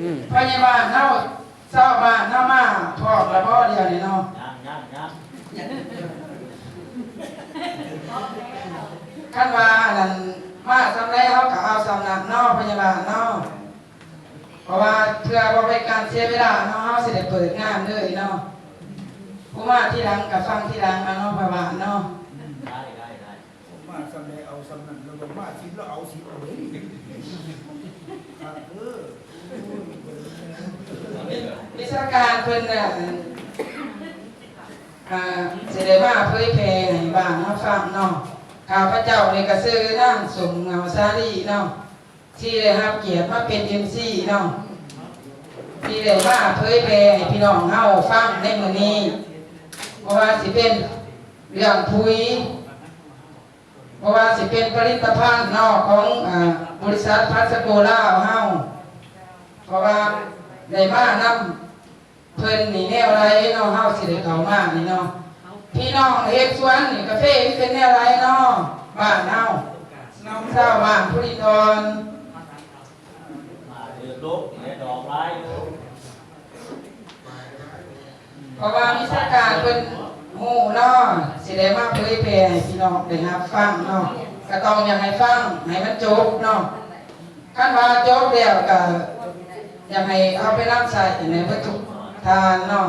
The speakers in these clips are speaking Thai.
อืมพยาบาลเฮาเศร้าบ้านเฮามาพอกระบ่เดียวนี่เนาะยังยังยังคันว่านั่นมาสำเร็จเฮาก็เอาสำนักเนาะพยาบาลเนาะเพราะว่าเพื่อบ่เป็นการเสียเวลาเนาะเฮาสิได้เปิดงานเลยเนาะผู้มาที่หลังก็ฟังที่หลังเอาเนาะพยาบาลเนาะได้ได้ได้ผมมาสำเร็จเอาสำนักแล้วก็มาสิบแล้วเอาสิบเอาเลยครับเออ วิชาการเพิ่นน่ะอ่าสิได้มาเผยแพร่ให้บ้านเฮาฟังเนาะข้าพเจ้าในี่ก็ซื้อนางสมเงาซาลีเนาะที่ได้รับเกียรติมาเป็น MC เนาะที่ได้มาเผยแพร่ให้พี่น้องเฮาฟังในมื้อนี้เพราะว่าสิเป็นเรื่องพุยเพราะว่าสิเป็นผลิตภัณฑ์นาะของอบริษัทพัสโกลาเฮา เพราะว่าได้านำเพิ่นนี่แนวไรเนาะเฮาสิได้เข้ามานี่เนาะพี่น้องเฮ็ดสวนนี่กาแฟเป็นแนวไรเนาะบ้านเฮาน้องเจ้าบ้านผู้ริทรมาเดือดลุกเดือดดอกไม้เพราะว่ามีสการเพิ่นฮู้เนาะสิได้มาเผยแพร่ให้พี่น้องได้รับฟังเนาะก็ต้องอยากให้ฟังให้มันจบเนาะคันว่าจบแล้วก็ อยากให้เอาไปรับใช้ในวัตถุทานเนาะ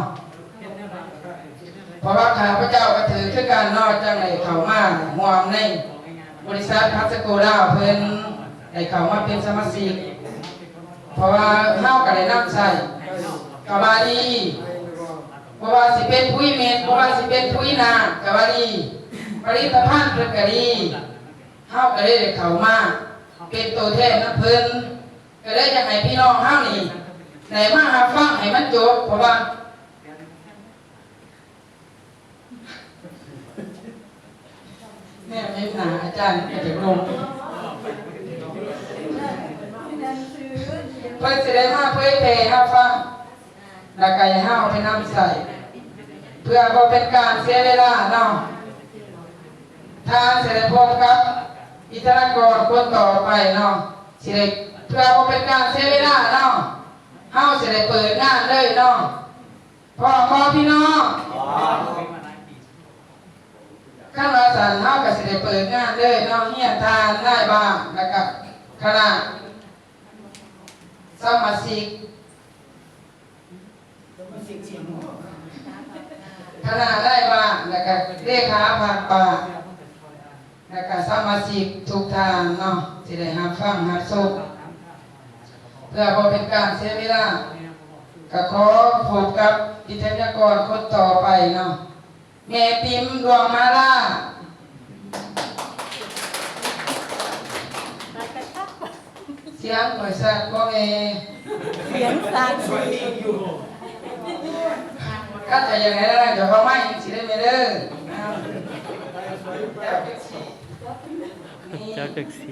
เพราะว่าข้าพเจ้าก็ถือคือการนอกจังไหนเขามาห่วมในบริษัทพัสโกลาเพิ่นได้เขามาเป็นสมาชิกเพราะว่าเฮาก็ได้นำใช้กะว่าดีเพราะว่าสิเป็นปุ๋ยเม็ดเพราะว่าสิเป็นปุ๋ยนากะว่าดีผลิตภัณฑ์เพิ่นก็ดีเฮาก็ได้เขามาเป็นตัวแทนนำเพิ่น ก็เลยอยากให้พี่น้องเฮานี่ได้มารับฟังให้มันจบเพราะว่าแม่ไม่หนาอาจารย์อาจจะลงเพื่อจะได้มาเพื่อเพย์ห้าฟังแล้วก็ให้าไปนำใส่ เพื่อบ่เป็นการเสียเวลาเนาะทานเสด็จพบกับ อิทรากรคนต่อไปเนาะสิได้ เพื่อบ่เป็นการเสียเวลาเนาะเฮาสิได้เปิดงานเลยเนาะพ่อพ่อพี่น้องอ๋อขั้นว่าสันเฮาก็สิได้เปิดงานเลยเนาะเฮียนทานได้บ้างแล้วก็คณะสมาชิกคณะได้บ้างแล้วก็เลขาภาคป่าแล้วก็สมาชิกทุกทางเนาะสิได้รับฟังรับชม เพื่อบ่เป็นการเสียเวลาก็ขอพบกับวิทยากรคนต่อไปเนาะแม่ปิมดวงมาลาเสียงหน่อยสักว่าไงเสียงสั่นสวยดีอยู่ก็จะยังไงแล้วนะเดี๋ยวเขาไม่สิได้ไม่เด้อเอาเจ้าเป็กซี่นี่เจ้าจักสี